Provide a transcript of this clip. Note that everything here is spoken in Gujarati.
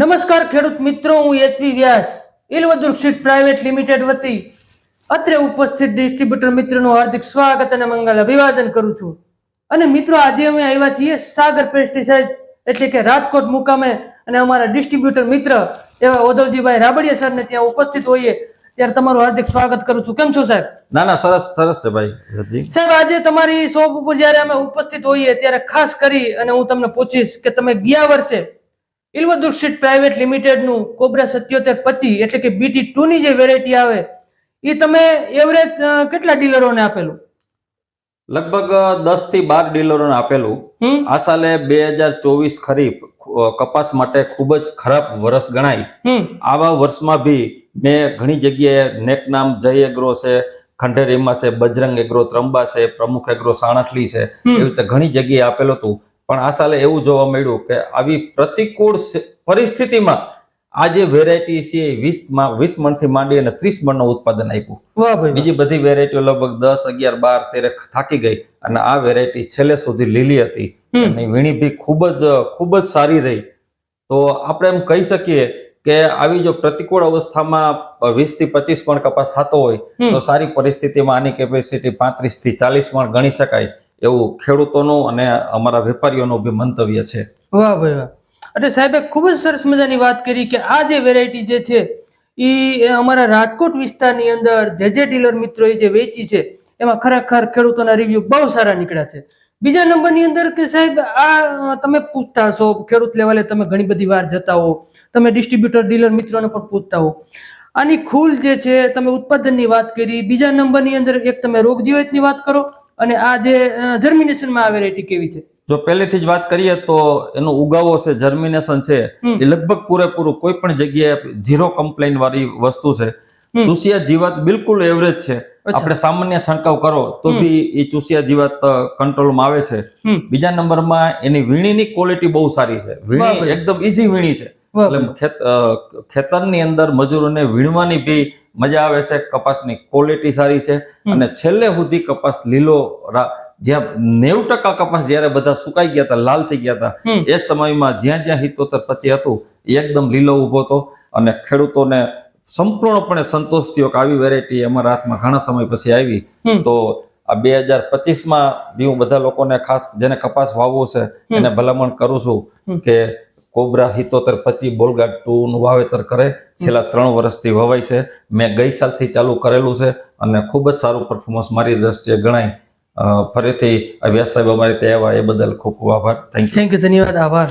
નમસ્કાર ખેડૂત મિત્રો હું એચવી વ્યાસ ઇલવદુર સીટ પ્રાઇવેટ લિમિટેડ વતી. અત્રે ઉપસ્થિત ડિસ્ટ્રીબ્યુટર મિત્રનું હાર્દિક સ્વાગત અને મંગલ અભિવાદન કરું છું. અને મિત્રો આજે અમે આવ્યા છીએ સાગર પેસ્ટિસાઇડ એટલે કે રાજકોટ મુકામે. અને અમારા ડિસ્ટ્રીબ્યુટર મિત્ર એવા ઓધવજીભાઈ રાબડિયા સરને ત્યાં ઉપસ્થિત હોઈએ. ત્યારે તમારું હાર્દિક સ્વાગત કરું છું. કેમ છો સાહેબ ના ના સરસ સરસ છે ભાઈ સાહેબ આજે તમારી શોપ ઉપર જ્યારે અમે ઉપસ્થિત હોઈએ ત્યારે ખાસ કરી અને હું તમને પૂછીશ કે તમે ગયા વર્ષે ઇલવદુર સીટ પ્રાઇવેટ લિમિટેડનું કોબ્રા સત્યોતેર પચી એટલે કે બીટી ટુની જે વેરાયટી આવે એ તમે એવરેજ કેટલા ડીલરોને આપેલું? લગભગ દસથી બાર ડીલરોને આપેલું. આ સાલે બે હજાર ચોવીસ ખરીફ કપાસ માટે ખૂબ જ ખરાબ વર્ષ ગણાય. આવા વર્ષમાં બી મેં ઘણી જગ્યાએ નેકનામ જય એગ્રો છે ખંડેરીમાં છે બજરંગ એગ્રો ત્રંબા છે પ્રમુખ એગ્રો સાણઠલી છે એવી રીતે ઘણી જગ્યાએ આપેલું હતું. પણ આ સાલે એવું જોવા મળ્યું કે આવી પ્રતિકૂળ પરિસ્થિતિમાં આ જે વેરાયટી છે વીસ વીસ મણથી માંડી અને ત્રીસ મણનું ઉત્પાદન આપ્યું. બીજી બધી વેરાયટીઓ લગભગ દસ અગિયાર બાર તેરે થાકી ગઈ અને આ વેરાયટી છેલ્લે સુધી લીલી હતી. અને વીણી બી ખૂબ જ ખૂબ જ સારી રહી. તો આપણે એમ કહી શકીએ કે આવી જો પ્રતિકૂળ અવસ્થામાં વીસથી પચીસ પણ કપાસ થતો હોય તો સારી પરિસ્થિતિમાં આની કેપેસિટી પાંત્રીસથી ચાલીસ પણ ગણી શકાય. એવું ખેડૂતોનું અને અમારા વેપારીઓનું બી મંતવ્ય છે. વાહ, ભાઈ વાહ. એટલે સાહેબે ખૂબ જ સરસ મજાની વાત કરી કે આ જે વેરાયટી જે છે એ અમારા રાજકોટ વિસ્તારની અંદર જે જે ડીલર મિત્રોએ જે વેચી છે, એમાં ખરેખર ખેડૂતોના રિવ્યુ બહુ સારા નીકળ્યા છે. બીજા નંબરની અંદર કે સાહેબ, આ તમે પૂછતા હશો, ખેડૂત લેવલે તમે ઘણી બધી વાર જતા હો, તમે ડિસ્ટ્રીબ્યુટર ડીલર મિત્રોને પણ પૂછતા હો. આની ખુલ જે છે, તમે ઉત્પાદનની વાત કરી, બીજા નંબરની અંદર એક તમે રોગ જીવાતની વાત કરો. અને આ જે જર્મિનેશનમાં આ વેરાયટી કેવી છે? જો પહેલેથી જ વાત કરીએ તો એનો ઉગાવો છે જર્મિનેશન છે એ લગભગ પૂરેપૂરું કોઈ પણ જગ્યાએ ઝીરો કમ્પ્લેન વાળી વસ્તુ છે. ચુસિયા જીવાત બિલકુલ એવરેજ છે. આપણે સામાન્ય છંટકાવ કરો તો. બી એ ચૂસિયા જીવાત કંટ્રોલમાં આવે છે. બીજા નંબરમાં એની વીણીની ક્વોલિટી બહુ સારી છે. વીણી એકદમ ઈઝી વીણી છે. એટલે ખેતરની અંદર મજૂરોને વીણવાની બી મજા આવે છે કપાસની ક્વોલિટી સારી છે અને છેલ્લે સુધી કપાસ લીલો જ્યાં નેવું ટકા કપાસ જયારે બધા સુકાઈ ગયા હતા લાલ થઈ ગયા હતા એ સમયમાં જ્યાં જ્યાં હિતોતર પચી હતું એકદમ લીલો ઊભો હતો અને ખેડૂતોને સંપૂર્ણપણે સંતોષ થયો કે આવી વેરાયટી અમારા હાથમાં ઘણા સમય પછી આવી. તો આ બે હજાર પચીસમાં બી હું બધા લોકોને ખાસ જેને કપાસ વાવવો છે એને ભલામણ કરું છું કે કોબરા હિતોતેર પચીસ બોલગાડ ટુનું વાવેતર કરે. છેલ્લા ત્રણ વર્ષથી વવાય છે. મેં ગઈ સાલથી ચાલુ કરેલું છે અને ખૂબ જ સારું પરફોર્મન્સ મારી દ્રષ્ટિએ ગણાય. ફરીથી વ્યાસ સાહેબ અમારી ત્યાં આવ્યા એ બદલ ખૂબ ખૂબ આભાર. થેન્ક યુ થેન્ક યુ ધન્યવાદ. આભાર